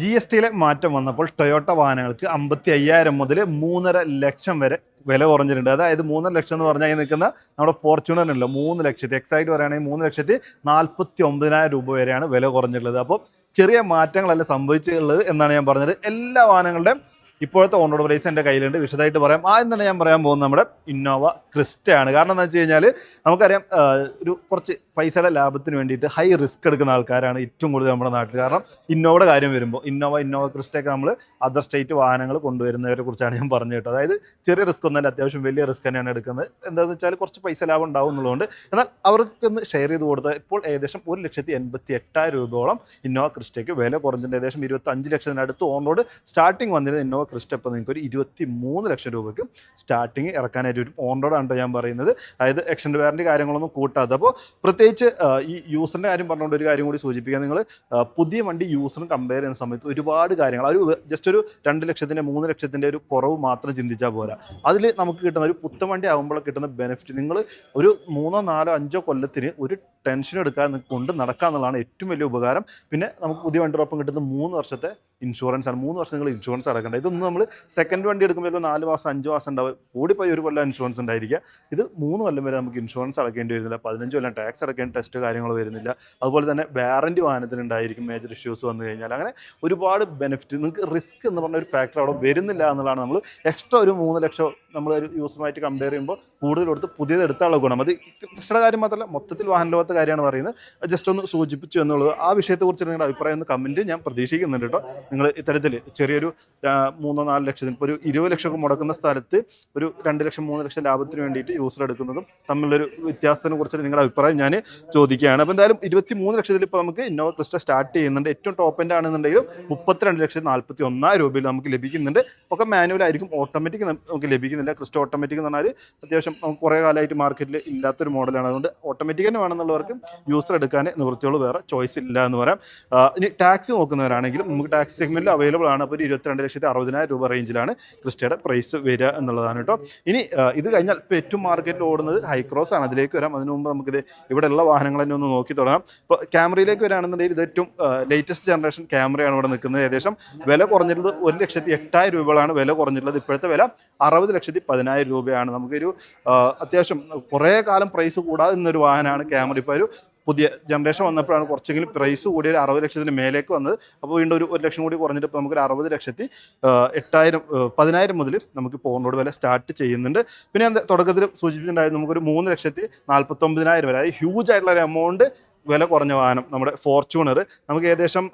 G S ടിയിലെ മാറ്റം വന്നപ്പോൾ Toyota വാഹനങ്ങൾക്ക് അമ്പത്തി അയ്യായിരം മുതൽ മൂന്നര ലക്ഷം വരെ വില കുറഞ്ഞിട്ടുണ്ട്. അതായത് മൂന്നര ലക്ഷം എന്ന് പറഞ്ഞാൽ നിൽക്കുന്ന നമ്മുടെ ഫോർച്യൂണറിനല്ലോ മൂന്ന് ലക്ഷത്തി എക്സാക്ട് പറയുകയാണെങ്കിൽ മൂന്ന് ലക്ഷത്തി നാൽപ്പത്തി ഒമ്പതിനായിരം രൂപ വരെയാണ് വില കുറഞ്ഞിട്ടുള്ളത്. അപ്പോൾ ചെറിയ മാറ്റങ്ങളല്ല സംഭവിച്ചിട്ടുള്ളത് എന്നാണ് ഞാൻ പറഞ്ഞത്. എല്ലാ വാഹനങ്ങളുടെയും ഇപ്പോഴത്തെ ഓൺ പ്രൈസ് എന്റെ കയ്യിലുണ്ട്. വിശദമായിട്ട് പറയാം. ആദ്യം തന്നെ ഞാൻ പറയാൻ പോകുന്നത് നമ്മുടെ ഇന്നോവ ക്രിസ്റ്റയാണ് കാരണം എന്താ വെച്ച് കഴിഞ്ഞാൽ നമുക്കറിയാം ഒരു കുറച്ച് പൈസയുടെ ലാഭത്തിന് വേണ്ടിയിട്ട് ഹൈ റിസ്ക് എടുക്കുന്ന ആൾക്കാരാണ് ഏറ്റവും കൂടുതൽ നമ്മുടെ നാട്ടിൽ. കാരണം ഇന്നോവയുടെ കാര്യം വരുമ്പോൾ ഇന്നോവ ഇന്നോവ ക്രിസ്റ്റയൊക്കെ നമ്മൾ അതർ സ്റ്റേറ്റ് വാഹനങ്ങൾ കൊണ്ടുവരുന്നവരെ കുറിച്ചാണ് ഞാൻ പറഞ്ഞു കേട്ടത്. അതായത് ചെറിയ റിസ്ക് ഒന്നല്ല അത്യാവശ്യം വലിയ റിസ്ക് തന്നെയാണ് എടുക്കുന്നത്. എന്താണെന്ന് വെച്ചാൽ കുറച്ച് പൈസ ലാഭം ഉണ്ടാവും എന്നുള്ളതുകൊണ്ട്. എന്നാൽ അവർക്കൊന്ന് ഷെയർ ചെയ്ത് കൊടുത്താൽ ഇപ്പോൾ ഏകദേശം ഒരു ലക്ഷത്തി എൺപത്തി എട്ടായിരം രൂപയോളം ഇന്നോവ ക്രിസ്റ്റയ്ക്ക് വില കുറഞ്ഞിട്ടുണ്ട്. ഏകദേശം ഇരുപത്തി അഞ്ച് ലക്ഷത്തിനടുത്ത് ഓൺ റോഡ് സ്റ്റാർട്ടിങ് വന്നിരുന്നത് ഇന്നോവ ക്രിസ്റ്റ ഇപ്പോൾ നിങ്ങൾക്ക് ഒരു ഇരുപത്തി മൂന്ന് ലക്ഷം രൂപയ്ക്ക് സ്റ്റാർട്ടിങ് ഇറക്കാനായിട്ട് വരും ഓൺ റോഡാണ് ഞാൻ പറയുന്നത്. അതായത് എക്സ്റ്റൻഡ് വാറന്റി കാര്യങ്ങളൊന്നും കൂട്ടാതെ. അപ്പോൾ പ്രത്യേകിച്ച് ആ, ഈ യൂസറിന്റെ കാര്യം പറഞ്ഞുകൊണ്ട് ഒരു കാര്യം കൂടി സൂചിപ്പിക്കാം. നിങ്ങൾ പുതിയ വണ്ടി യൂസറും കമ്പയർ ചെയ്യുന്ന സമയത്ത് ഒരുപാട് കാര്യങ്ങൾ. ഒരു ജസ്റ്റ് ഒരു രണ്ട് ലക്ഷത്തിന്റെ മൂന്ന് ലക്ഷത്തിന്റെ ഒരു കുറവ് മാത്രം ചിന്തിച്ചാൽ പോരാ. അതിൽ നമുക്ക് കിട്ടുന്ന ഒരു പുത്തൻ വണ്ടി ആകുമ്പോൾ കിട്ടുന്ന ബെനിഫിറ്റ് നിങ്ങൾ ഒരു മൂന്നോ നാലോ അഞ്ചോ കൊല്ലത്തിന് ഒരു ടെൻഷൻ എടുക്കാതെ കൊണ്ട് നടക്കുക എന്നുള്ളതാണ് ഏറ്റവും വലിയ ഉപകാരം. പിന്നെ നമുക്ക് പുതിയ വണ്ടിയോടൊപ്പം കിട്ടുന്ന മൂന്ന് വർഷത്തെ ഇൻഷുറൻസ് ആണ്. മൂന്ന് വർഷം നിങ്ങൾ ഇൻഷുറൻസ് അടക്കേണ്ടത് ഇതൊന്നും നമ്മൾ സെക്കൻഡ് വണ്ടി എടുക്കുമ്പോൾ നാല് മാസം അഞ്ച് മാസം ഉണ്ടാവും. കൂടിപ്പോയി ഒരു കൊല്ലം ഇൻഷുറൻസ് ഉണ്ടായിരിക്കുക. ഇത് മൂന്ന് കൊല്ലം വരെ നമുക്ക് ഇൻഷുറൻസ് അടക്കേണ്ടി വരുന്നില്ല. പതിനഞ്ച് കൊല്ലം ടാക്സ് അടക്കേണ്ട ടെസ്റ്റ് കാര്യങ്ങൾ വരുന്നില്ല. അതുപോലെ തന്നെ വാറന്റി വാഹനത്തിന് ഉണ്ടായിരിക്കും മേജർ ഇഷ്യൂസ് വന്നു കഴിഞ്ഞാൽ. അങ്ങനെ ഒരുപാട് ബെനിഫിറ്റ് നിങ്ങൾക്ക് റിസ്ക് എന്ന് പറഞ്ഞ ഒരു ഫാക്ടർ അവിടെ വരുന്നില്ല എന്നുള്ളതാണ് നമ്മൾ എക്സ്ട്രാ ഒരു മൂന്ന് ലക്ഷം നമ്മൾ ഒരു യൂസറുമായിട്ട് കമ്പയർ ചെയ്യുമ്പോൾ കൂടുതൽ കൊടുത്ത് പുതിയത് എടുത്താലുള്ള ഗുണം. അത് കൃഷിയുടെ കാര്യം മാത്രമല്ല മൊത്തത്തിൽ വാഹന ലോകത്തെ കാര്യമാണ് പറയുന്നത്. ജസ്റ്റ് ഒന്ന് സൂചിപ്പിച്ചു എന്നുള്ളത്. ആ വിഷയത്തെക്കുറിച്ച് നിങ്ങളുടെ അഭിപ്രായം ഒന്ന് കമന്റ് ഞാൻ പ്രതീക്ഷിക്കുന്നുണ്ട് കേട്ടോ. നിങ്ങൾ ഇത്തരത്തിൽ ചെറിയൊരു മൂന്നോ നാല് ലക്ഷത്തിന് ഇപ്പോൾ ഒരു ഇരുപത് ലക്ഷം മുടക്കുന്ന സ്ഥലത്ത് ഒരു രണ്ട് ലക്ഷം മൂന്ന് ലക്ഷം ലാഭത്തിന് വേണ്ടിയിട്ട് യൂസർ എടുക്കുന്നതും തമ്മിലൊരു വ്യത്യാസത്തിനെ കുറിച്ച് നിങ്ങളുടെ അഭിപ്രായം ഞാൻ ചോദിക്കുകയാണ്. അപ്പോൾ എന്തായാലും ഇരുപത്തി മൂന്ന് ലക്ഷത്തിൽ ഇപ്പോൾ നമുക്ക് ഇന്നോവ ക്രിസ്റ്റ സ്റ്റാർട്ട് ചെയ്യുന്നുണ്ട്. ഏറ്റവും ടോപ്പ് എന്റെ ആണെന്നുണ്ടെങ്കിലും മുപ്പത്തിരണ്ട് ലക്ഷത്തി നാൽപ്പത്തി ഒന്നായിരം രൂപയിൽ നമുക്ക് ലഭിക്കുന്നുണ്ട്. ഒക്കെ മാനുവൽ ആയിരിക്കും ഓട്ടോമാറ്റിക് നമുക്ക് ലഭിക്കുന്നില്ല. ക്രിസ്റ്റ ഓട്ടോമാറ്റിക് എന്ന് പറഞ്ഞാൽ അത്യാവശ്യം നമുക്ക് കുറേ കാലമായിട്ട് മാർക്കറ്റിൽ ഇല്ലാത്തൊരു മോഡലാണ് അതുകൊണ്ട് ഓട്ടോമാറ്റിക് തന്നെ വേണമെന്നുള്ളവർക്ക് യൂസർ എടുക്കാൻ നിവൃത്തിയുള്ളൂ. വേറെ ചോയ്സ് ഇല്ല എന്ന് പറയാം. ഇനി ടാക്സ് നോക്കുന്നവരാണെങ്കിലും നമുക്ക് ടാക്സ് സെഗ്മെന്റിൽ അവൈലബിൾ ആണ്. അപ്പോൾ ഒരു ഇരുപത്തിരണ്ട് ലക്ഷത്തി അറുപതിനായിരം രൂപ റേഞ്ചിലാണ് ക്രിസ്റ്റയുടെ പ്രൈസ് വരിക എന്നുള്ളതാണ് കേട്ടോ. ഇനി ഇത് കഴിഞ്ഞാൽ ഇപ്പോൾ ഏറ്റവും മാർക്കറ്റിൽ ഓടുന്നത് ഹൈക്രോസ് ആണ്. അതിലേക്ക് വരാം. അതിനു മുമ്പ് നമുക്കിത് ഇവിടെയുള്ള വാഹനങ്ങൾ തന്നെ ഒന്ന് നോക്കി തുടങ്ങാം ഇപ്പോൾ ക്യാമറയിലേക്ക് വരാണെന്നുണ്ടെങ്കിൽ ഇത് ഏറ്റവും ലേറ്റസ്റ്റ് ജനറേഷൻ ക്യാമറയാണ് ഇവിടെ നിൽക്കുന്നത് ഏകദേശം. വില കുറഞ്ഞിട്ടുള്ളത് ഒരു ലക്ഷത്തി എട്ടായിരം രൂപകളാണ് വില കുറഞ്ഞിട്ടുള്ളത്. ഇപ്പോഴത്തെ വില അറുപത് ലക്ഷത്തി പതിനായിരം രൂപയാണ്. നമുക്കൊരു അത്യാവശ്യം കുറേ കാലം പ്രൈസ് കൂടാതെ നിന്നൊരു വാഹനമാണ് ക്യാമറ. ഇപ്പോൾ ഒരു പുതിയ ജനറേഷൻ വന്നപ്പോഴാണ് കുറച്ചെങ്കിലും പ്രൈസ് കൂടി ഒരു അറുപത് ലക്ഷത്തിന് മേലേക്ക് വന്നത്. അപ്പോൾ വീണ്ടും ഒരു ഒരു ലക്ഷം കൂടി കുറഞ്ഞിട്ട് ഇപ്പോൾ നമുക്കൊരു അറുപത് ലക്ഷത്തി എട്ടായിരം പതിനായിരം മുതൽ നമുക്ക് റോഡ് വില സ്റ്റാർട്ട് ചെയ്യുന്നുണ്ട്. പിന്നെ എന്താ തുടക്കത്തിൽ സൂചിപ്പിച്ചിട്ടുണ്ടായിരുന്നു നമുക്കൊരു മൂന്ന് ലക്ഷത്തി നാൽപ്പത്തൊമ്പതിനായിരം വരെ. അതായത് ഹ്യൂജ് ആയിട്ടുള്ള ഒരു എമൗണ്ട് വില കുറഞ്ഞ വാഹനം നമ്മുടെ ഫോർച്യൂണർ നമുക്ക് ഏകദേശം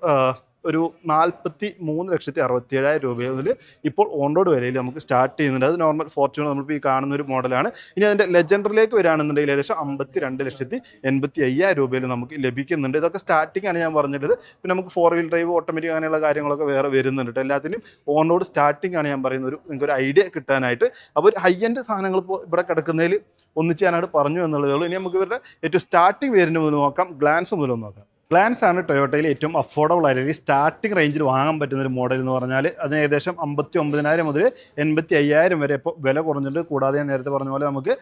ഒരു നാൽപ്പത്തി മൂന്ന് ലക്ഷത്തി അറുപത്തി ഏഴായിരം രൂപയിൽ ഇപ്പോൾ ഓൺ റോഡ് വിലയിൽ നമുക്ക് സ്റ്റാർട്ട് ചെയ്യുന്നുണ്ട്. അത് നോർമൽ ഫോർച്യൂണർ നമ്മളിപ്പോൾ ഈ കാണുന്ന ഒരു മോഡലാണ് ഇനി അതിന്റെ ലെജൻഡറിലേക്ക് വരികയാണെന്നുണ്ടെങ്കിൽ ഏകദേശം അമ്പത്തി രണ്ട് ലക്ഷത്തി എൺപത്തി അയ്യായിരം രൂപയിൽ നമുക്ക് ലഭിക്കുന്നുണ്ട്. ഇതൊക്കെ സ്റ്റാർട്ടിംഗ് ആണ് ഞാൻ പറഞ്ഞിട്ട് പിന്നെ നമുക്ക് ഫോർ വീൽ ഡ്രൈവ് ഓട്ടോമാറ്റിക് അങ്ങനെയുള്ള കാര്യങ്ങളൊക്കെ വേറെ വരുന്നുണ്ട്. എല്ലാത്തിനും ഓൺ റോഡ് സ്റ്റാർട്ടിംഗ് ആണ് ഞാൻ പറയുന്നത്. ഒരു നിങ്ങൾക്ക് ഒരു ഐഡിയ കിട്ടാനായിട്ട്. അപ്പോൾ ഒരു ഹൈ എൻഡ് സാധനങ്ങൾ ഇപ്പോൾ ഇവിടെ കിടക്കുന്നതിൽ ഒന്നിച്ച് ഞാനവിടെ പറഞ്ഞു എന്നുള്ളതേ ഉള്ളൂ. ഇനി നമുക്ക് ഇവരുടെ ഏറ്റവും സ്റ്റാർട്ടിംഗ് വേരിന്റെ മുതൽ നോക്കാം. ഗ്ലാൻസ് മുതൽ നോക്കാം. ഗ്ലാൻസ് ആണ് ടൊയോട്ടയിൽ ഏറ്റവും അഫോർഡബിൾ ആയിട്ട് സ്റ്റാർട്ടിംഗ് റേഞ്ചിൽ വാങ്ങാൻ പറ്റുന്ന ഒരു മോഡൽ എന്ന് പറഞ്ഞാൽ അതിന് ഏകദേശം അമ്പത്തി ഒമ്പതിനായിരം മുതൽ എൺപത്തി അയ്യായിരം വരെ ഇപ്പോൾ വില കുറഞ്ഞിട്ടുണ്ട്. കൂടാതെ നേരത്തെ പറഞ്ഞ പോലെ നമുക്ക്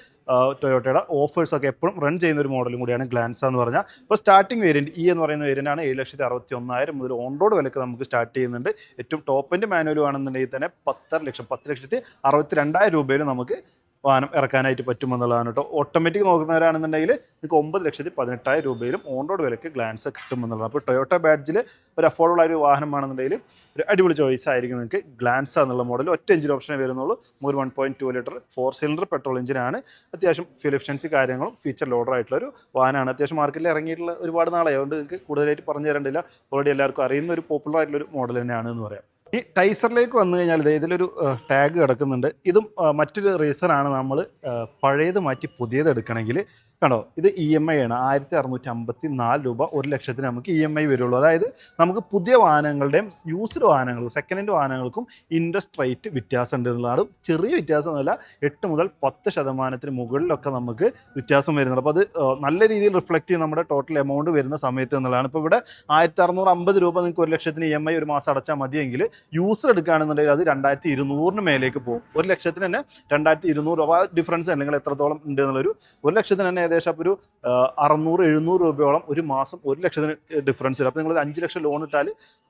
ടൊയോട്ടയുടെ ഓഫേഴ്സ് ഒക്കെ എപ്പോഴും റൺ ചെയ്യുന്ന ഒരു മോഡലും കൂടിയാണ് ഗ്ലാൻസ് എന്ന് പറഞ്ഞാൽ ഇപ്പോൾ സ്റ്റാർട്ടിംഗ് വേരിയന്റ് ഇ എന്ന് പറയുന്ന വേരിയന്റാണ് ഏഴ് ലക്ഷത്തി അറുപത്തി ഒന്നായിരം മുതൽ ഓൺ റോഡ് വിലക്ക് നമുക്ക് സ്റ്റാർട്ട് ചെയ്യുന്നുണ്ട്. ഏറ്റവും ടോപ്പിന്റെ മാനുവൽ ആണെന്നുണ്ടെങ്കിൽ തന്നെ പത്തര ലക്ഷം പത്ത് ലക്ഷത്തി അറുപത്തി രണ്ടായിരം രൂപയിൽ നമുക്ക് വാഹനം ഇറക്കാനായിട്ട് പറ്റുമെന്നുള്ളതാണ് കേട്ടോ. ഓട്ടോമാറ്റിക് നോക്കുന്നവരാണെന്നുണ്ടെങ്കിൽ നിങ്ങൾക്ക് ഒമ്പത് ലക്ഷത്തി പതിനെട്ടായിരം രൂപയിലും ഓൺ റോഡ് വിലക്ക് ഗ്ലാൻസ് കിട്ടുമെന്നുള്ളതാണ്. അപ്പോൾ ടൊയോട്ട ബാഡ്ജിൽ ഒരു അഫോർഡബിൾ ആയ ഒരു വാഹനമാണെന്നുണ്ടെങ്കിൽ ഒരു അടിപൊളി ചോയ്സ് ആയിരിക്കും നിങ്ങൾക്ക് ഗ്ലാൻസ് എന്നുള്ള മോഡൽ ഒറ്റ എഞ്ചിൻ ഓപ്ഷനേ വരുന്നുള്ളൂ. ഒരു one point two litre four cylinder petrol എഞ്ചിനാണ് അത്യാവശ്യം ഫ്യൂൽ എഫിഷ്യൻസി കാര്യങ്ങളും ഫീച്ചർ ലോഡർ ആയിട്ടുള്ള ഒരു വാഹനമാണ്. അത്യാവശ്യം മാർക്കറ്റിൽ ഇറങ്ങിയിട്ടുള്ള ഒരുപാട് നാളായി. അതുകൊണ്ട് നിങ്ങൾക്ക് കൂടുതലായിട്ട് പറഞ്ഞു തരേണ്ടില്ല ഓൾറെഡി എല്ലാവർക്കും അറിയുന്ന ഒരു പോപ്പുലർ ആയിട്ടുള്ള ഒരു മോഡൽ തന്നെയാണ് എന്ന് പറയാം. ഈ ടൈസറിലേക്ക് വന്നു കഴിഞ്ഞാൽ ദേ ഇതിലൊരു ടാഗ് കിടക്കുന്നുണ്ട്. ഇതും മറ്റൊരു റീസണാണ് നമ്മൾ പഴയത് മാറ്റി പുതിയത് എടുക്കണമെങ്കിൽ. കണ്ടോ? ഇത് ഇ എം ഐ ആണ്. ആയിരത്തി അറുന്നൂറ്റി അമ്പത്തി നാല് രൂപ ഒരു ലക്ഷത്തിന് നമുക്ക് ഇ എം ഐ വരുള്ളൂ. അതായത് നമുക്ക് പുതിയ വാഹനങ്ങളുടെയും യൂസ്ഡ് വാഹനങ്ങൾക്കും സെക്കൻഡ് ഹാൻഡ് വാഹനങ്ങൾക്കും ഇൻട്രസ്റ്റ് റേറ്റ് വ്യത്യാസം ഉണ്ട് എന്നുള്ളതാണ്. ചെറിയ വ്യത്യാസം എന്നല്ല എട്ട് മുതൽ പത്ത് ശതമാനത്തിന് മുകളിലൊക്കെ നമുക്ക് വ്യത്യാസം വരുന്നുണ്ട്. അപ്പോൾ അത് നല്ല രീതിയിൽ റിഫ്ലക്റ്റ് ചെയ്യും നമ്മുടെ ടോട്ടൽ എമൗണ്ട് വരുന്ന സമയത്ത് എന്നുള്ളതാണ്. ഇപ്പോൾ ഇവിടെ ആയിരത്തി അറുന്നൂറ് അമ്പത് രൂപ നിങ്ങൾക്ക് ഒരു ലക്ഷത്തിന് ഇ എം ഐ ഒരു മാസം അടച്ചാൽ മതിയെങ്കിൽ യൂസർ എടുക്കുകയാണെന്നുണ്ടെങ്കിൽ അത് രണ്ടായിരത്തി ഇരുന്നൂറിന് മേലേക്ക് പോകും. ഒരു ലക്ഷത്തിന് തന്നെ രണ്ടായിരത്തി ഇരുന്നൂറ് രൂപ ഡിഫറൻസ് അല്ലെങ്കിൽ എത്രത്തോളം ഉണ്ട് എന്നുള്ളൊരു ഒരു ലക്ഷത്തിന് തന്നെ ഏകദേശം അപ്പോൾ ഒരു അറുന്നൂറ് എഴുന്നൂറ് രൂപയോളം ഒരു മാസം ഒരു ലക്ഷത്തിന് ഡിഫറൻസ് വരും. അപ്പോൾ നിങ്ങൾ അഞ്ച് ലക്ഷം ലോൺ ഇട്ടാൽ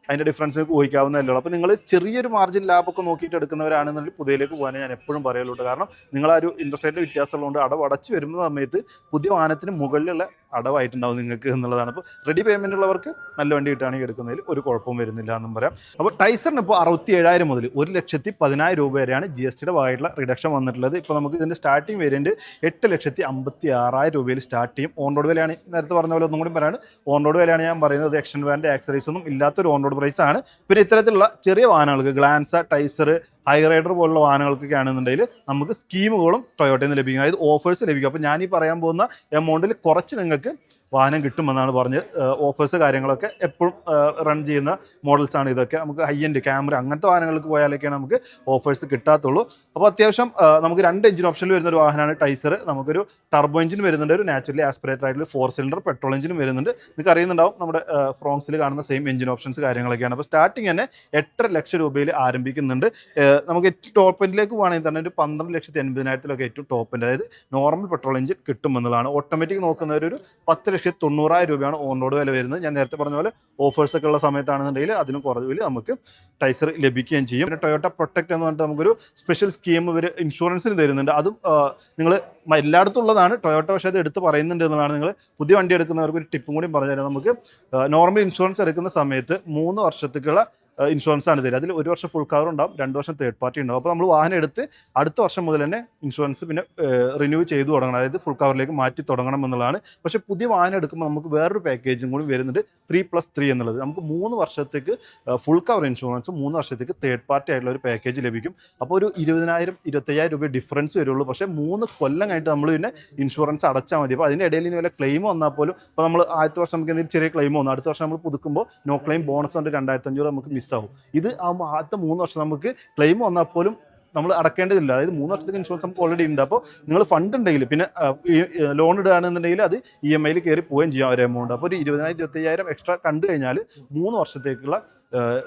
അതിന്റെ ഡിഫറൻസ് ഊഹിക്കാവുന്നതല്ലേ ഉള്ളൂ. അപ്പോൾ നിങ്ങൾ ചെറിയൊരു മാർജിൻ ലാഭമൊക്കെ നോക്കിയിട്ട് എടുക്കുന്നവരാണെന്നുണ്ടെങ്കിൽ പുതിയതിലേക്ക് പോകാനേ ഞാൻ എപ്പോഴും പറയുള്ളൂ. കാരണം നിങ്ങൾ ആ ഒരു ഇൻട്രസ്റ്റ് റേറ്റ് വ്യത്യാസമുള്ളതുകൊണ്ട് അടവ് അടച്ച് വരുന്ന സമയത്ത് പുതിയ വാഹനത്തിന് മുകളിലുള്ള അടവായിട്ടുണ്ടാവും നിങ്ങൾക്ക് എന്നുള്ളതാണ്. അപ്പോൾ റെഡി പേയ്മെന്റ് ഉള്ളവർക്ക് നല്ല വണ്ടി കിട്ടുകയാണെങ്കിൽ എടുക്കുന്നതിൽ ഒരു കുഴപ്പവും വരുന്നില്ല എന്നും പറയാം. അപ്പോൾ ടൈസറിന് ഇപ്പോൾ അറുപത്തി ഏഴായിരം മുതൽ ഒരു ലക്ഷത്തി പതിനായിരം രൂപ വരെയാണ് ജി എസ് ടിയുടെ ഭാഗമായിട്ടുള്ള റിഡക്ഷൻ വന്നിട്ടുള്ളത്. ഇപ്പോൾ നമുക്ക് ഇതിന്റെ സ്റ്റാർട്ടിംഗ് വേരിയന്റ് എട്ട് ലക്ഷത്തി അമ്പത്തി ആറായിരം രൂപയിൽ സ്റ്റാർട്ട് ചെയ്യും. ഓൺ റോഡ് വിലയാണ്. നേരത്തെ പറഞ്ഞ പോലെ ഒന്നും കൂടി പറയാണ്. ഓൺ റോഡ് വിലയാണ് ഞാൻ പറയുന്നത്. എക്ഷൻ വാന്റെ ആക്സറീസ് ഒന്നും ഇല്ലാത്തൊരു ഓൺ റോഡ് പ്രൈസാണ് പിന്നെ ഇത്തരത്തിലുള്ള ചെറിയ വാഹനങ്ങൾക്ക് ഗ്ലാൻസ ടൈസർ ഹൈ റൈഡർ പോലുള്ള വാഹനങ്ങൾക്കൊക്കെ ആണെന്നുണ്ടെങ്കിൽ നമുക്ക് സ്കീമുകളും ടൊയോട്ടയിൽ നിന്ന് ലഭിക്കും. അതായത് ഓഫേഴ്സ് ലഭിക്കും. അപ്പോൾ ഞാൻ ഈ പറയാൻ പോകുന്ന എമൗണ്ടിൽ കുറച്ച് നിങ്ങൾക്ക് വാഹനം കിട്ടുമെന്നാണ് പറഞ്ഞ് ഓഫേഴ്സ് കാര്യങ്ങളൊക്കെ എപ്പോഴും റൺ ചെയ്യുന്ന മോഡൽസാണ് ഇതൊക്കെ. നമുക്ക് ഹൈ എൻഡ് ക്യാമറ അങ്ങനത്തെ വാഹനങ്ങൾക്ക് പോയാലൊക്കെയാണ് നമുക്ക് ഓഫേഴ്സ് കിട്ടാത്തുള്ളൂ. അപ്പോൾ അത്യാവശ്യം നമുക്ക് രണ്ട് എഞ്ചിൻ ഓപ്ഷനിൽ വരുന്ന ഒരു വാഹനമാണ് ടൈസർ നമുക്കൊരു ടർബോ എഞ്ചിൻ വരുന്നുണ്ട് ഒരു നാച്ചുറലി ആസ്പിറേറ്റഡ് ആയിട്ടുള്ള ഫോർ സിലിണ്ടർ പെട്രോൾ എഞ്ചിനും വരുന്നുണ്ട്. നിങ്ങൾക്ക് അറിയുന്നുണ്ടാവും നമ്മുടെ ഫ്രോങ്സിൽ കാണുന്ന സെയിം എഞ്ചിൻ ഓപ്ഷൻസ് കാര്യങ്ങളൊക്കെയാണ്. അപ്പോൾ സ്റ്റാർട്ടിങ് തന്നെ എട്ടര ലക്ഷം രൂപയിൽ ആരംഭിക്കുന്നുണ്ട്. നമുക്ക് ഏറ്റവും ടോപ്പ് എൻഡിലേക്ക് പോകുകയാണെങ്കിൽ തന്നെ ഒരു പന്ത്രണ്ട് ലക്ഷത്തി എൺപതിനായിരത്തിലൊക്കെ ഏറ്റവും ടോപ്പ് എൻഡ് അതായത് നോർമൽ പെട്രോൾ എഞ്ചിൻ കിട്ടുമെന്നുള്ളതാണ്. ഓട്ടോമാറ്റിക് നോക്കുന്നവർ ഒരു പത്ത് ലക്ഷത്തി തൊണ്ണൂറായിരം രൂപയാണ് ഓൺ റോഡ് വില വരുന്നത്. ഞാൻ നേരത്തെ പറഞ്ഞ പോലെ ഓഫേഴ്സ് ഒക്കെ ഉള്ള സമയത്താണെന്നുണ്ടെങ്കിൽ അതിനും കുറവിൽ നമുക്ക് ടൈസർ ലഭിക്കുകയും ചെയ്യും. പിന്നെ ടൊയോട്ട പ്രൊട്ടക്ട് എന്ന് പറഞ്ഞിട്ട് നമുക്കൊരു സ്പെഷ്യൽ സ്കീം ഇവർ ഇൻഷുറൻസിന് തരുന്നുണ്ട്. അതും നിങ്ങൾ എല്ലായിടത്തും ഉള്ളതാണ്. ടൊയോട്ട പക്ഷേ അത് എടുത്ത് പറയുന്നുണ്ട് എന്നുള്ളതാണ് നിങ്ങൾ പുതിയ വണ്ടി എടുക്കുന്നവർക്ക് ഒരു ടിപ്പും കൂടി പറഞ്ഞു തരാം നമുക്ക് നോർമൽ ഇൻഷുറൻസ് എടുക്കുന്ന സമയത്ത് മൂന്ന് വർഷത്തേക്കുള്ള ഇൻഷുറൻസ് ആണ് തരിക. അതിൽ ഒരു വർഷം ഫുൾ കവർ ഉണ്ടാവും രണ്ട് വർഷം തേർഡ് പാർട്ടി ഉണ്ടാവും. അപ്പോൾ നമ്മൾ വാഹനം എടുത്ത് അടുത്ത വർഷം മുതൽ തന്നെ ഇൻഷുറൻസ് പിന്നെ റിന്യൂ ചെയ്തു തുടങ്ങണം. അതായത് ഫുൾ കവറിലേക്ക് മാറ്റി തുടങ്ങണം എന്നുള്ളതാണ്. പക്ഷേ പുതിയ വാഹനം എടുക്കുമ്പോൾ നമുക്ക് വേറൊരു പാക്കേജും കൂടി വരുന്നുണ്ട്. ത്രീ പ്ലസ് ത്രീ എന്നുള്ളത്. നമുക്ക് മൂന്ന് വർഷത്തേക്ക് ഫുൾ കവർ ഇൻഷുറൻസ് മൂന്ന് വർഷത്തേക്ക് തേർഡ് പാർട്ടി ആയിട്ടുള്ള ഒരു പാക്കേജ് ലഭിക്കും. അപ്പോൾ ഒരു ഇരുപതിനായിരം ഇരുപത്തയ്യായിരം രൂപ ഡിഫറൻസ് വരുള്ളൂ. പക്ഷേ മൂന്ന് കൊല്ലം കഴിഞ്ഞിട്ട് നമ്മൾ പിന്നെ ഇൻഷുറൻസ് അടച്ചാൽ മതി. അപ്പോൾ അതിന്റെ ഇടയിൽ ഇനി വല്ല ക്ലെയിം വന്നാൽ പോലും ഇപ്പോൾ നമ്മൾ ആദ്യത്തെ വർഷം നമുക്ക് എന്തെങ്കിലും ചെറിയ ക്ലെയിം വന്നു. അടുത്ത വർഷം നമ്മൾ പുതുക്കുമ്പോൾ നോ ക്ലെയിം ബോണസ് കൊണ്ട് രണ്ടായിരത്തഞ്ഞൂറ് നമുക്ക് നമുക്ക് മിസ്സാവും ഇത് ആകുമ്പോൾ ആദ്യത്തെ മൂന്ന് വർഷം നമുക്ക് ക്ലെയിം വന്നാൽ പോലും നമ്മൾ അടക്കേണ്ടതില്ല. അതായത് മൂന്ന് വർഷത്തേക്ക് ഇൻഷുറൻസ് നമുക്ക് ഓൾറെഡി ഉണ്ട്. അപ്പോൾ നിങ്ങൾ ഫണ്ട് ഉണ്ടെങ്കിൽ പിന്നെ ലോൺ ഇടുകയാണെന്നുണ്ടെങ്കിൽ അത് ഇ എം ഐയിൽ കയറി പോവുകയും ചെയ്യാം. ഒരു എമൗണ്ട് അപ്പോൾ ഒരു ഇരുപതിനായിരം ഇരുപത്തയ്യായിരം എക്സ്ട്രാ കണ്ടു കഴിഞ്ഞാൽ മൂന്ന് വർഷത്തേക്കുള്ള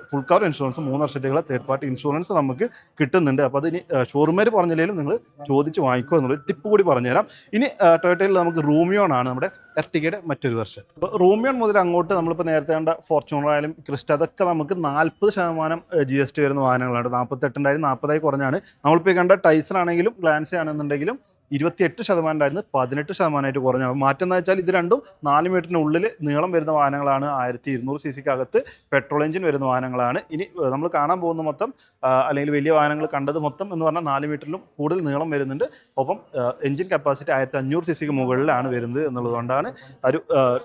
ഫുൾ കവർ ഇൻഷുറൻസ് മൂന്ന് വർഷത്തേക്കുള്ള തേർഡ് പാർട്ടി ഇൻഷുറൻസ് നമുക്ക് കിട്ടുന്നുണ്ട്. അപ്പോൾ അതിന് ഷോറൂമേർ പറഞ്ഞില്ലെങ്കിലും നിങ്ങൾ ചോദിച്ച് വാങ്ങിക്കുക എന്നുള്ളൊരു ടിപ്പ് കൂടി പറഞ്ഞുതരാം. ഇനി ടൊയോട്ടയിൽ നമുക്ക് റൂമിയോൺ ആണ് നമ്മുടെ എർട്ടിക്കയുടെ മറ്റൊരു വർഷം അപ്പോൾ റൂമിയോൺ മുതൽ അങ്ങോട്ട് നമ്മളിപ്പോൾ നേരത്തെ കണ്ട ഫോർച്യൂണർ ആയാലും ക്രിസ്റ്റ അതൊക്കെ നമുക്ക് നാൽപ്പത് ശതമാനം ജി എസ് ടി വരുന്ന വാഹനങ്ങളാണ്. നാൽപ്പത്തെട്ടുണ്ടായാലും നാൽപ്പതായി കുറഞ്ഞാണ്. നമ്മളിപ്പോൾ കണ്ട ടൈസൺ ആണെങ്കിലും ഗ്ലാൻസ് ആണെന്നുണ്ടെങ്കിലും ഇരുപത്തിയെട്ട് ശതമാനം ഉണ്ടായിരുന്നു പതിനെട്ട് ശതമാനമായിട്ട് കുറഞ്ഞു. മാറ്റം എന്ന് വെച്ചാൽ ഇത് രണ്ടും നാല് മീറ്ററിന് ഉള്ളിൽ നീളം വരുന്ന വാഹനങ്ങളാണ് ആയിരത്തി ഇരുന്നൂറ് സി സിക്ക് അകത്ത് പെട്രോൾ എഞ്ചിൻ വരുന്ന വാഹനങ്ങളാണ്. ഇനി നമ്മൾ കാണാൻ പോകുന്ന മൊത്തം അല്ലെങ്കിൽ വലിയ വാഹനങ്ങൾ കണ്ടത് മൊത്തം എന്ന് പറഞ്ഞാൽ നാല് മീറ്ററിലും കൂടുതൽ നീളം വരുന്നുണ്ട്. ഒപ്പം എഞ്ചിൻ കപ്പാസിറ്റി ആയിരത്തി അഞ്ഞൂറ് സി സിക്ക് മുകളിലാണ് വരുന്നത് എന്നുള്ളതുകൊണ്ടാണ് ഒരു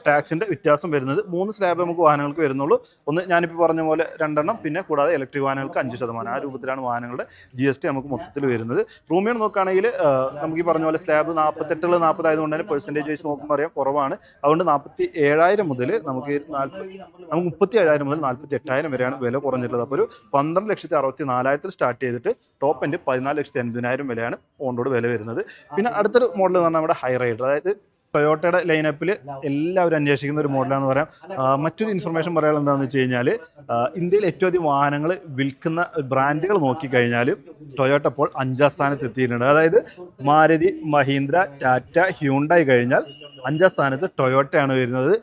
ടാക്സിന്റെ വ്യത്യാസം വരുന്നത്. മൂന്ന് സ്ലാബ് നമുക്ക് വാഹനങ്ങൾക്ക് വരുന്നുള്ളൂ. ഒന്ന് ഞാനിപ്പോൾ പറഞ്ഞ പോലെ രണ്ടെണ്ണം പിന്നെ കൂടാതെ ഇലക്ട്രിക് വാഹനങ്ങൾക്ക് അഞ്ച് ശതമാനം. ആ രൂപത്തിലാണ് വാഹനങ്ങളുടെ ജി നമുക്ക് മൊത്തത്തിൽ വരുന്നത്. റൂമിയാണ് നോക്കുകയാണെങ്കിൽ നമുക്ക് പറഞ്ഞ പോലെ സ്ലാബ് നാൽപ്പത്തെട്ടുള്ള നാൽപ്പതായതുകൊണ്ട് തന്നെ പെർസെന്റേജ് വൈസ് നോക്കുമ്പോൾ അറിയാം കുറവാണ്. അതുകൊണ്ട് നാൽപ്പത്തി ഏഴായിരം മുതൽ നമുക്ക് നാൽപ്പത് നമുക്ക് മുപ്പത്തി ഏഴായിരം മുതൽ നാൽപ്പത്തി എട്ടായിരം വരെയാണ് വില കുറഞ്ഞിട്ടുള്ളത്. അപ്പോൾ ഒരു പന്ത്രണ്ട് ലക്ഷത്തി അറുപത്തി നാലായിരത്തിൽ സ്റ്റാർട്ട് ചെയ്തിട്ട് ടോപ്പ് എൻഡ് പതിനാല് ലക്ഷത്തി എൺപതിനായിരം വിലയാണ് ഓൺ റോഡ് വില വരുന്നത്. പിന്നെ അടുത്തൊരു മോഡൽ എന്ന് പറഞ്ഞാൽ നമ്മുടെ ഹൈ റൈഡർ അതായത് ടൊയോട്ടയുടെ ലൈനപ്പിൽ എല്ലാവരും അന്വേഷിക്കുന്ന ഒരു മോഡലാണെന്ന് പറയാം. മറ്റൊരു ഇൻഫർമേഷൻ പറയാൻ എന്താണെന്ന് വെച്ച് കഴിഞ്ഞാൽ ഇന്ത്യയിൽ ഏറ്റവും അധികം വാഹനങ്ങൾ വിൽക്കുന്ന ബ്രാൻഡുകൾ നോക്കിക്കഴിഞ്ഞാൽ ടൊയോട്ട ഇപ്പോൾ അഞ്ചാം സ്ഥാനത്ത് എത്തിയിട്ടുണ്ട്. അതായത് മാരുതി മഹീന്ദ്ര ടാറ്റ ഹ്യൂണ്ടായി കഴിഞ്ഞാൽ അഞ്ചാം സ്ഥാനത്ത് ടൊയോട്ടയാണ് വരുന്നത്.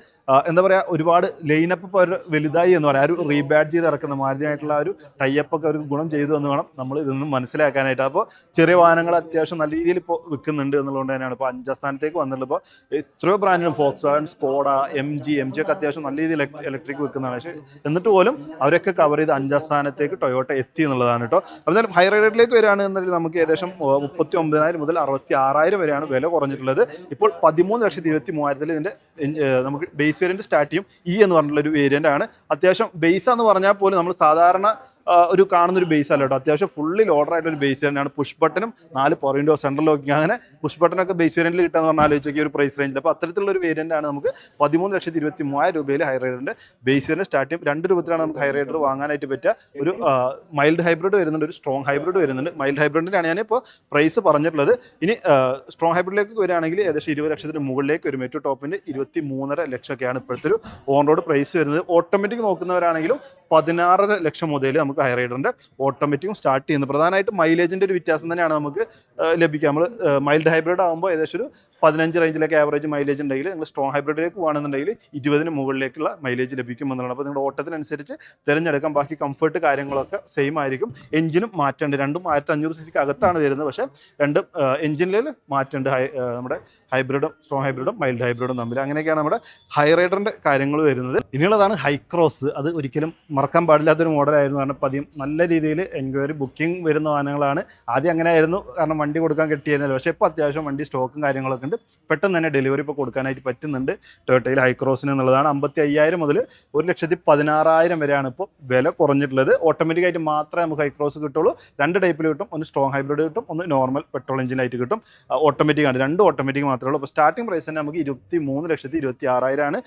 എന്താ പറയുക ഒരുപാട് ലൈനപ്പ് ഇപ്പോൾ ഒരു വലുതായി എന്ന് പറയാം. ഒരു റീബാഡ് ചെയ്ത് ഇറക്കുന്ന മാരുതിയായിട്ടുള്ള ഒരു ടൈപ്പ് ഒക്കെ ഒരു ഗുണം ചെയ്തു എന്ന് വേണം നമ്മൾ ഇതൊന്നും മനസ്സിലാക്കാനായിട്ട്. അപ്പോൾ ചെറിയ വാഹനങ്ങൾ അത്യാവശ്യം നല്ല രീതിയിൽ ഇപ്പോൾ വിൽക്കുന്നുണ്ട് എന്നുള്ളതുകൊണ്ട് തന്നെയാണ് ഇപ്പോൾ അഞ്ചാം സ്ഥാനത്തേക്ക് വന്നിട്ടുള്ളത്. ഇപ്പോൾ എത്രയോ ബ്രാൻഡിനും Volkswagen Skoda M G M G ഒക്കെ അത്യാവശ്യം നല്ല രീതിയിൽ ഇലക്ട്രിക് വിൽക്കുന്നതാണ്. പക്ഷേ എന്നിട്ട് പോലും അവരൊക്കെ കവർ ചെയ്ത് അഞ്ചാം സ്ഥാനത്തേക്ക് ടൊയോട്ട എത്തി എന്നുള്ളതാണ് കേട്ടോ. അപ്പോൾ ഹൈ റേറ്റിലേക്ക് വരികയാണെന്നുണ്ടെങ്കിൽ നമുക്ക് ഏകദേശം മുപ്പത്തി ഒമ്പതിനായിരം മുതൽ അറുപത്തി ആറായിരം വരെയാണ് വില കുറഞ്ഞിട്ടുള്ളത്. ഇപ്പോൾ പതിമൂന്ന് ലക്ഷത്തി ഇരുപത്തി മൂവായിരത്തിൽ ഇതിന്റെ നമുക്ക് ബേസ് വേരിയന്റ് സ്റ്റാർട്ട് ചെയ്യും. ഇ എന്ന് പറഞ്ഞിട്ടുള്ള ഒരു വേരിയന്റ് ആണ്. അത്യാവശ്യം ബേസ് എന്ന് പറഞ്ഞാൽ പോലും നമ്മൾ സാധാരണ ഒരു കാണുന്ന ഒരു ബേസ് അല്ല കേട്ടോ. അത്യാവശ്യം ഫുള്ളി ലോഡർ ആയിട്ട് ഒരു ബേസ് തന്നെയാണ്. പുഷ് ബട്ടനും നാല് പോയിന്റോ സെൻട്രൽ ലോക്കിങ് അങ്ങനെ പുഷ് ബട്ടനൊക്കെ ബേസ് വേരിയന്റിൽ കിട്ടാന്ന് പറഞ്ഞാൽ ആലോചിച്ച് നോക്കിയ ഒരു പ്രൈസ് റേഞ്ചിൽ അപ്പോൾ അത്തരത്തിലുള്ള ഒരു വേരിയന്റ് ആണ് നമുക്ക് പതിമൂന്ന് ലക്ഷത്തി ഇരുപത്തി മൂവായിരം രൂപയിൽ ഹൈ റൈഡറിന്റെ ബേസ് വേരിയന്റ് സ്റ്റാർട്ട് ചെയ്യും. രണ്ട് രൂപത്തിലാണ് നമുക്ക് ഹൈ റൈഡർ വാങ്ങാനായിട്ട് പറ്റുക. ഒരു മൈൽഡ് ഹൈബ്രിഡ് വരുന്നുണ്ട് ഒരു സ്ട്രോങ് ഹൈബ്രിഡ് വരുന്നുണ്ട്. മൈൽഡ് ഹൈബ്രിഡിനാണ് ഞാനിപ്പോൾ പ്രൈസ് പറഞ്ഞിട്ടുള്ളത്. ഇനി സ്ട്രോങ് ഹൈബ്രിഡിലേക്ക് വരികയാണെങ്കിൽ ഏകദേശം ഇരുപത് ലക്ഷത്തിന് മുകളിലേക്ക് ഒരു മെറ്റു ടോപ്പിന്റെ ഇരുപത്തി മൂന്നര ലക്ഷമൊക്കെയാണ് ഇപ്പോഴത്തെ ഒരു ഓൺ റോഡ് പ്രൈസ് വരുന്നത്. ഓട്ടോമാറ്റിക് നോക്കുന്നവരാണെങ്കിലും പതിനാറര ലക്ഷം മുതൽ നമുക്ക് നമുക്ക് ഹൈ റൈഡറിന്റെ ഓട്ടോമാറ്റിക്കും സ്റ്റാർട്ട് ചെയ്യുന്നത്. പ്രധാനമായിട്ടും മൈലേജിന്റെ ഒരു വ്യത്യാസം തന്നെയാണ് നമുക്ക് ലഭിക്കുക. നമ്മൾ മൈൽഡ് ഹൈബ്രിഡ് ആകുമ്പോൾ ഏകദേശം ഒരു പതിനഞ്ച് റേഞ്ചിലേക്ക് ആവറേജ് മൈലേജ് ഉണ്ടെങ്കിൽ നിങ്ങൾ സ്ട്രോങ് ഹൈബ്രിഡിലേക്ക് പോകുകയാണെന്നുണ്ടെങ്കിൽ ഇരുപതിന് മുകളിലേക്കുള്ള മൈലേജ് ലഭിക്കും എന്നുള്ളതാണ് അപ്പോൾ നിങ്ങളുടെ ഓട്ടത്തിനനുസരിച്ച് തിരഞ്ഞെടുക്കാം. ബാക്കി കംഫർട്ട് കാര്യങ്ങളൊക്കെ സെയിം ആയിരിക്കും. എഞ്ചിനും മാറ്റമുണ്ട് രണ്ടും ആയിരത്തി അഞ്ഞൂറ് സി സിക്ക് അകത്താണ് വരുന്നത്. പക്ഷേ രണ്ടും എഞ്ചിനിൽ മാറ്റമുണ്ട് ഹൈ നമ്മുടെ ഹൈബ്രിഡും സ്ട്രോങ് ഹൈബ്രിഡും മൈൽഡ് ഹൈബ്രിഡും തമ്മിൽ. അങ്ങനെയൊക്കെയാണ് നമ്മുടെ ഹൈ റൈഡറിന്റെ കാര്യങ്ങൾ വരുന്നത്. ഇനിയുള്ളതാണ് ഹൈക്രോസ് അത് ഒരിക്കലും മറക്കാൻ പാടില്ലാത്തൊരു മോഡലായിരുന്നു കാരണം പതിയും. നല്ല രീതിയിൽ എൻക്വയറി ബുക്കിംഗ് വരുന്ന വാഹനങ്ങളാണ് ആദ്യം അങ്ങനെ ആയിരുന്നു കാരണം വണ്ടി കൊടുക്കാൻ കിട്ടിയിരുന്നില്ല. പക്ഷേ ഇപ്പോൾ അത്യാവശ്യം വണ്ടി സ്റ്റോക്കും കാര്യങ്ങളൊക്കെ ഉണ്ട്. പെട്ടെന്ന് തന്നെ ഡെലിവറി ഇപ്പോൾ കൊടുക്കാനായിട്ട് പറ്റുന്നുണ്ട്. ടൊയോട്ടയിൽ ഹൈക്രോസിന് എന്നുള്ളതാണ്. അമ്പത്തി അയ്യായിരം മുതൽ ഒരു ലക്ഷത്തി പതിനാറായിരം വരെയാണ് ഇപ്പോൾ വില കുറഞ്ഞിട്ടുള്ളത്. ഓട്ടോമാറ്റിക്കായിട്ട് മാത്രമേ നമുക്ക് ഹൈക്രോസ് കിട്ടുള്ളൂ. രണ്ട് ടൈപ്പിൽ കിട്ടും. ഒന്ന് സ്ട്രോങ് ഹൈബ്രിഡ് കിട്ടും. ഒന്ന് നോർമൽ പെട്രോൾ എഞ്ചിനായിട്ട് കിട്ടും. ഓട്ടോമാറ്റിക് ആണ്. രണ്ട് ഓട്ടോമാറ്റിക് മാത്രമേ ഉള്ളൂ. അപ്പോൾ സ്റ്റാർട്ടിംഗ് പ്രൈസ് തന്നെ നമുക്ക് ഇരുപത്തി മൂന്ന് ലക്ഷത്തി ഇരുപത്തി ആറായിരമാണ്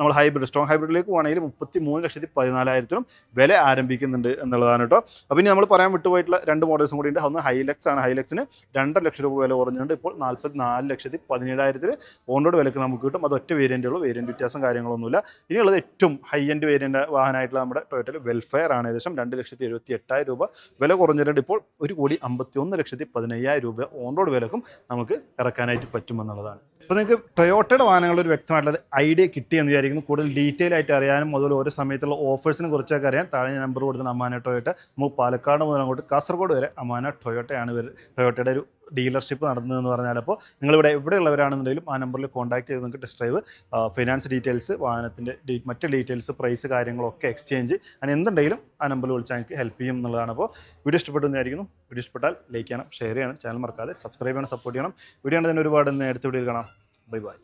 നമ്മൾ ഹൈബ്രിഡ് സ്ട്രോങ് ഹൈബ്രിഡിലേക്ക് പോകുകയാണെങ്കിൽ മുപ്പത്തി മൂന്ന് ലക്ഷത്തി പതിനാലായിരത്തിനും വില ആരംഭിക്കുന്നുണ്ട്. എന്നുള്ളതാണ് കേട്ടോ. അപ്പോൾ ഇനി നമ്മൾ പറയാൻ വിട്ടുപോയിട്ടുള്ള രണ്ട് മോഡൽസും കൂടി ഉണ്ട്. ഒന്ന് ഹൈലക്സ് ആണ്. ഹൈലക്സിന് രണ്ടര ലക്ഷം രൂപ വില കുറഞ്ഞുണ്ട് ഇപ്പോൾ നാൽപ്പത്തി നാല് ലക്ഷത്തി പതിനേഴായിരത്തിൽ ഓൺറോഡ് വിലക്ക് നമുക്ക് കിട്ടും. അത് ഒറ്റ വേരിയന്റ് ഉള്ളൂ. വേരിയന്റ് വ്യത്യാസം കാര്യങ്ങളൊന്നുമില്ല. ഇനിയുള്ളത് ഏറ്റവും ഹൈ എൻഡ് വേരിയന്റ് വാഹനമായിട്ടുള്ള നമ്മുടെ ടൊയോട്ടയിൽ വെൽഫെയർ ആണ് ഏകദേശം രണ്ട് ലക്ഷത്തി എഴുപത്തി എട്ടായിരം രൂപ വില കുറഞ്ഞിട്ടുണ്ട്. ഇപ്പോൾ ഒരു കോടി അമ്പത്തി ഒന്ന് ലക്ഷത്തി പതിനയ്യായിരം രൂപ ഓൺറോഡ് വിലക്കും നമുക്ക് ഇറക്കാനായിട്ട് പറ്റുമെന്നുള്ളതാണ്. അപ്പോൾ നിങ്ങൾക്ക് ടൊയോട്ടയുടെ വാഹനങ്ങളുടെ ഒരു വ്യക്തമായിട്ടുള്ള ഐഡിയ കിട്ടിയെന്ന് വിചാരിക്കുന്നു. കൂടുതൽ ഡീറ്റെയിൽ ആയിട്ട് അറിയാനും അതുപോലെ ഓരോ സമയത്തുള്ള ഓഫേഴ്സിനെ കുറിച്ചൊക്കെ അറിയാൻ താഴെ നമ്പർ കൊടുക്കുന്ന അമാന ടൊയോട്ട നമുക്ക് പാലക്കാട് മുതൽ അങ്ങോട്ട് കാസർഗോഡ് വരെ അമാന ടൊയോട്ടയാണ് ടൊയോട്ടയുടെ ഒരു ഡീലർഷിപ്പ് നടന്നതെന്ന് പറഞ്ഞാൽ അപ്പോൾ നിങ്ങളിവിടെ എവിടെയുള്ളവരാണെന്നുണ്ടെങ്കിലും ആ നമ്പറിൽ കോൺടാക്ട് ചെയ്ത് നിങ്ങൾക്ക് ടെസ്റ്റ് ഡ്രൈവ് ഫിനാൻസ് ഡീറ്റെയിൽസ് വാഹനത്തിന്റെ മറ്റ് ഡീറ്റെയിൽസ് പ്രൈസ് കാര്യങ്ങളൊക്കെ എക്സ്ചേഞ്ച് അങ്ങനെ എന്തുണ്ടെങ്കിലും ആ നമ്പറിൽ വിളിച്ചാൽ എനിക്ക് ഹെൽപ്പ് ചെയ്യും എന്നുള്ളതാണ്. അപ്പോൾ വീഡിയോ ഇഷ്ടപ്പെട്ടു എന്നായിരിക്കും വീഡിയോ ഇഷ്ടപ്പെട്ടാൽ ലൈക്ക് ചെയ്യണം ഷെയർ ചെയ്യണം ചാനൽ മറക്കാതെ സബ്സ്ക്രൈബ് ചെയ്യണം സപ്പോർട്ട് ചെയ്യണം. വീഡിയോ തന്നെ ഒരുപാട് നേരത്തെ വീഡിയോയിൽ കാണാം. Bye bye